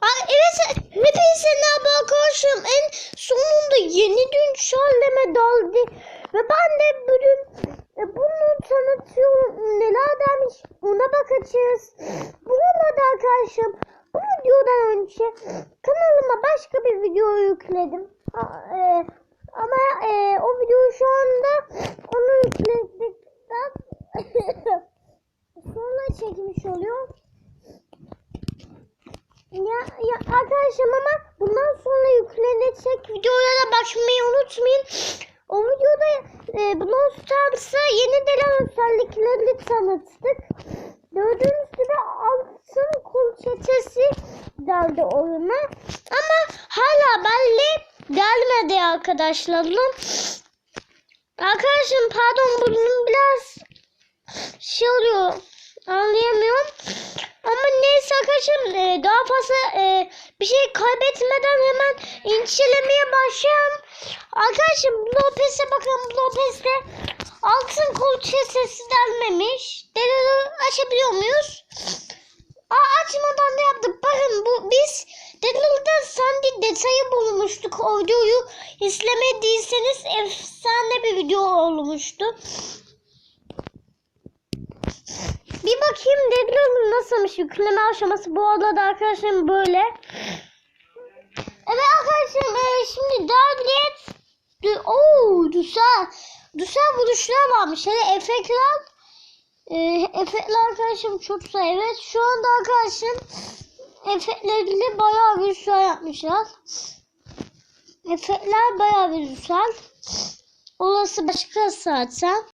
Ay, evet hepinize merhaba arkadaşlarım. En sonunda yeni güncelleme daldı. Ve ben de bugün e, bunu tanıtıyorum. Neler demiş ona bakacağız. Bu arada arkadaşlarım bu videodan önce kanalıma başka bir video yükledim. A- e, ama e, o videoyu şu anda onu yükledikten sonra çekmiş oluyor. Ya, ya arkadaşım ama bundan sonra yüklenecek videolara bakmayı unutmayın. O videoda e, Stars'a yeni gelen özelliklerini tanıttık. Gördüğünüz gibi altın kol çetesi geldi oyuna. Ama hala belli gelmedi arkadaşlarım. Arkadaşım pardon bunun biraz şey oluyor anlayamıyorum. Ama neyse arkadaşım fazla e, bir şey kaybetmeden hemen incelemeye başlayalım. Arkadaşım Lopez'e bakın Lopez'de altın kol sesi delmemiş. Dedeleri açabiliyor muyuz? Aa, açmadan da yaptık. Bakın bu biz Dedeler'da sanki detayı bulmuştuk. O videoyu izlemediyseniz efsane bir video olmuştu. Bir bakayım Deadlock'un nasılmış yükleme aşaması. Bu arada arkadaşlarım böyle. Evet arkadaşlarım e, şimdi Darklet Ooo güzel. Güzel vuruşlar varmış. Hele efektler e, efektler arkadaşım çok güzel. Evet şu anda arkadaşım efektlerini bayağı bir güzel yapmışlar. Efektler bayağı bir güzel. Olası başka zaten.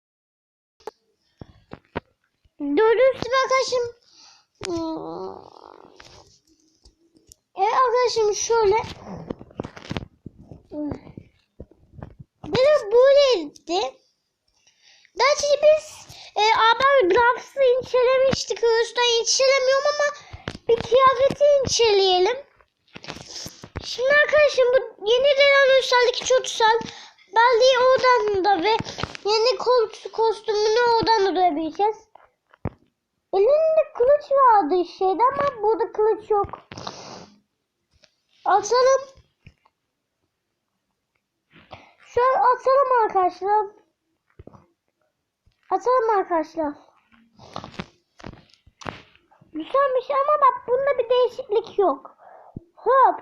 Gibi arkadaşım. Evet arkadaşım şöyle. Benim böyleydi. Gerçi biz e, haber grafisi incelemiştik. Yüzden incelemiyorum ama bir kıyafeti inceleyelim. Şimdi arkadaşım bu yeni gelen özellik çok güzel. Belki oradan da ve yeni kostümünü oradan da duyabileceğiz. Elinde kılıç vardı şeyde ama burada kılıç yok. Atalım. Şöyle atalım arkadaşlar. Atalım arkadaşlar. Güzelmiş ama bak bunda bir değişiklik yok. Hop.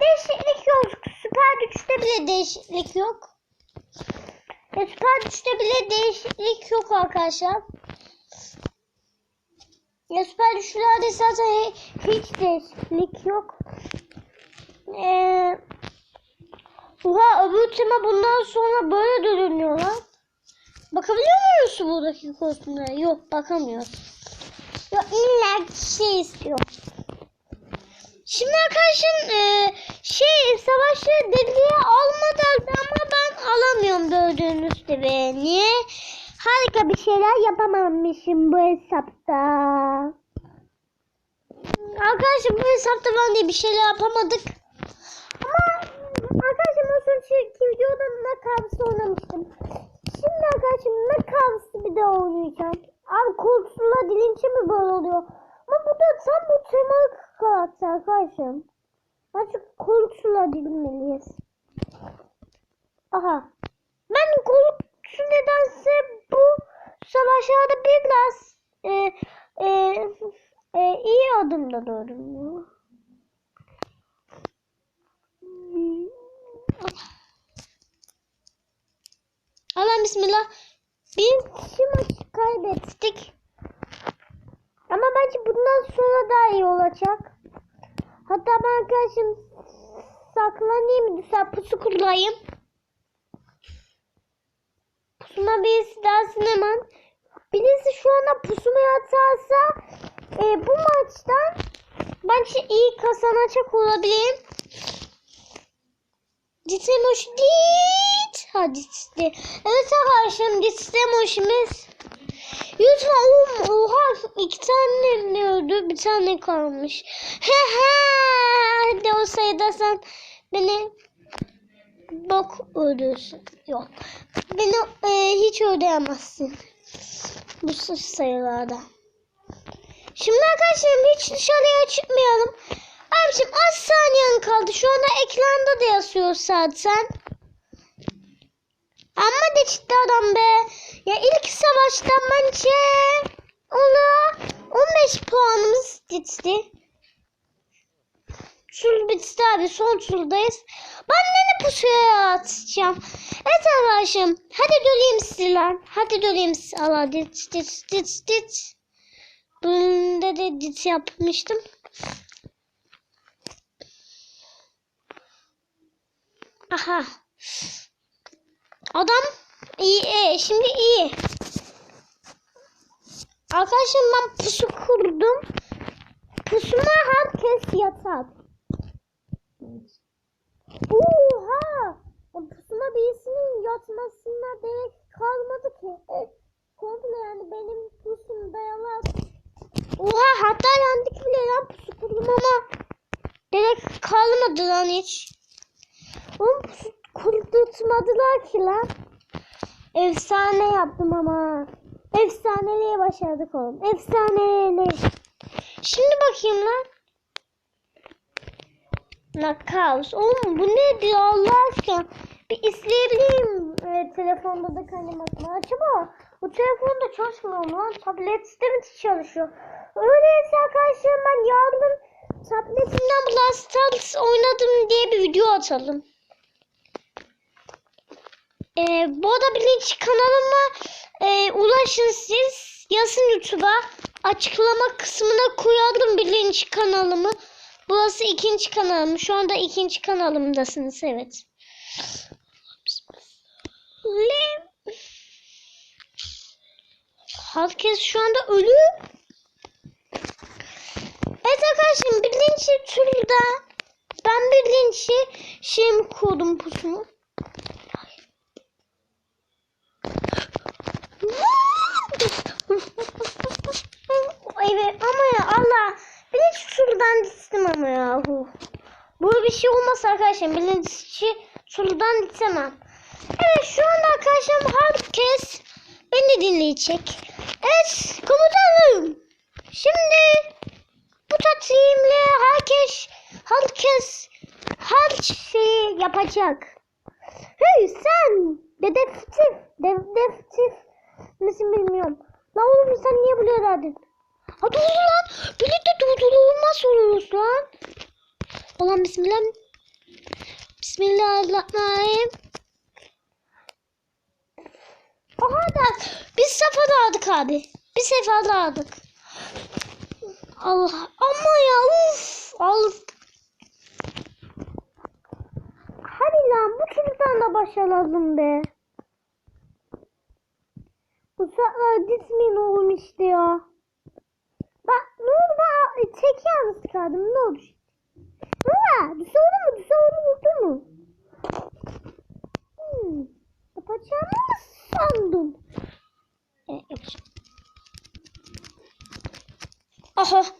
Değişiklik yok. Süper güçte bile değişiklik yok. Ya süper güçte bile değişiklik yok arkadaşlar. Ya süper güçlerde zaten hiç değişiklik yok. Ee, Oha öbür tema bundan sonra böyle dönüyorlar. Bakabiliyor muyuz buradaki kostümlere? Yok bakamıyoruz. Ya illa şey istiyor. Şimdi arkadaşım e, şey savaşı dediği almadı ama ben alamıyorum gördüğünüz gibi. Niye? Harika bir şeyler yapamamışım bu hesapta. Arkadaşım bu hesapta ben de bir şeyler yapamadık. Ama arkadaşım o sonraki videoda Nakavs'ı oynamıştım. Şimdi arkadaşım Nakavs'ı bir de oynayacağım. Abi korkusuzla dilince mi böyle oluyor? Ama bu da tam bu temalı karakter arkadaşım. Artık korkusuzla dilinmeliyiz. Aha. Ben korkusu nedense savaşlarda biraz e, e, e, iyi adımda durmuyor. Allah bismillah. Biz şu maçı kaybettik. Ama belki bundan sonra daha iyi olacak. Hatta ben arkadaşım saklanayım güzel pusu kullanayım. Pusuma birisi dersin hemen. Birisi şu anda pusuma yatarsa e, bu maçtan bence iyi kazanacak olabilirim. Ditsemoş dit. Hadi dit. Evet arkadaşlar ditsemoşumuz. Lütfen oğlum oha iki tane ne öldü bir tane kalmış. He he. Hadi o sayıda sen beni bok öldürsün. Yok. Beni e, hiç öldüremezsin. Bu sayılarda. Şimdi arkadaşlarım hiç dışarıya çıkmayalım. Abicim az saniyen kaldı. Şu anda ekranda da yazıyor zaten. Ama ciddi adam be. Ya ilk savaştan bence ona 15 puanımız gitti. Tur bitti abi. Son turdayız. Ben ne pusuya atacağım. Evet arkadaşım. Hadi döneyim sizi lan. Hadi döneyim sizi. Allah dit dit dit dit. Bunda da dit yapmıştım. Aha. Adam iyi. E, şimdi iyi. Arkadaşım ben pusu kurdum. Pusuma herkes yatar. Oha! O pusuma birisinin yatmasına gerek kalmadı ki. Komple yani benim pusum dayalı. Oha hatta yandık bile lan pusu kurdum ama gerek kalmadı lan hiç. Oğlum pusu kurdurtmadılar ki lan. Efsane yaptım ama. Efsaneliğe başardık oğlum. Efsaneli. Şimdi bakayım lan. Knockout. Oğlum bu nedir Allah aşkına? Bir izleyebileyim e, telefonda da kaynamasını. Acaba bu telefonda çalışmıyor mu lan? Tablette mi çalışıyor? Öyleyse arkadaşlar ben yarın tabletimden Brawl Stars oynadım diye bir video atalım. E, bu arada birinci kanalıma e, ulaşın siz. Yazın YouTube'a. Açıklama kısmına koyarım birinci kanalımı. Burası ikinci kanalım. Şu anda ikinci kanalımdasınız evet. Herkes şu anda ölü. Evet arkadaşlar birinci turda ben birinci şeyimi kurdum pusumu. evet ama ya Allah birinci turdan ama ya. Böyle bir şey olmaz arkadaşlar. Birinci turdan düşemem. Evet şu anda arkadaşlar herkes beni dinleyecek. Evet komutanım. Şimdi bu tatimle herkes herkes her şeyi yapacak. Hey sen dedektif dedektif misin bilmiyorum. Lan oğlum sen niye buraya geldin? Ha dur lan. Birlikte durdurulmaz oluruz lan. Ulan bismillah. Bismillahirrahmanirrahim. Aha da biz sefada aldık abi. Bir sefada aldık. Allah ama ya uf. Al. Hadi lan bu çocuktan da başlayalım be. Sefer dismin oğlum işte ya. Bak ne oldu ben tek yalnız kaldım ne oldu? Ha, düşürdü mü? Düşürdü vurdu mu? Hmm. Yapacağımı mı yapacağım. Aha.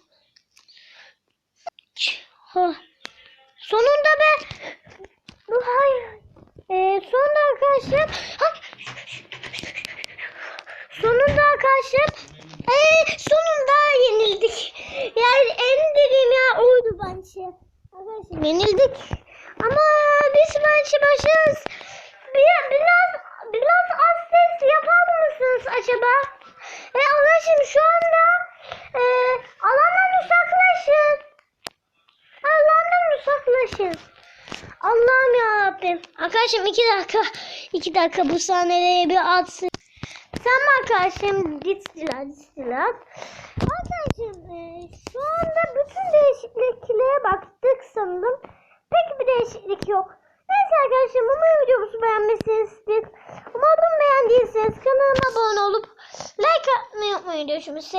Yenildik. Ama biz bence başarız. Bir, biraz biraz az ses yapar mısınız acaba? E, arkadaşım şu anda e, alandan uzaklaşın. Alandan uzaklaşın. Allah'ım ya Rabbim. Arkadaşım iki dakika iki dakika bu sahnelere bir atsın. Sen arkadaşım gittiler gittiler. Arkadaşım e, şu anda bütün değişikliklere baktık sanırım. Pek bir değişiklik yok. Neyse arkadaşım umarım videomuzu beğenmişsinizdir. Umarım beğendiyseniz kanalıma abone olup like atmayı unutmayın görüşürüz.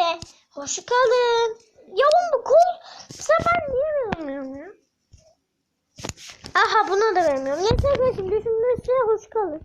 Hoşçakalın. Yavrum bu kol ben niye vermiyorum ya? Aha buna da vermiyorum. Neyse arkadaşım görüşürüz. Hoşçakalın.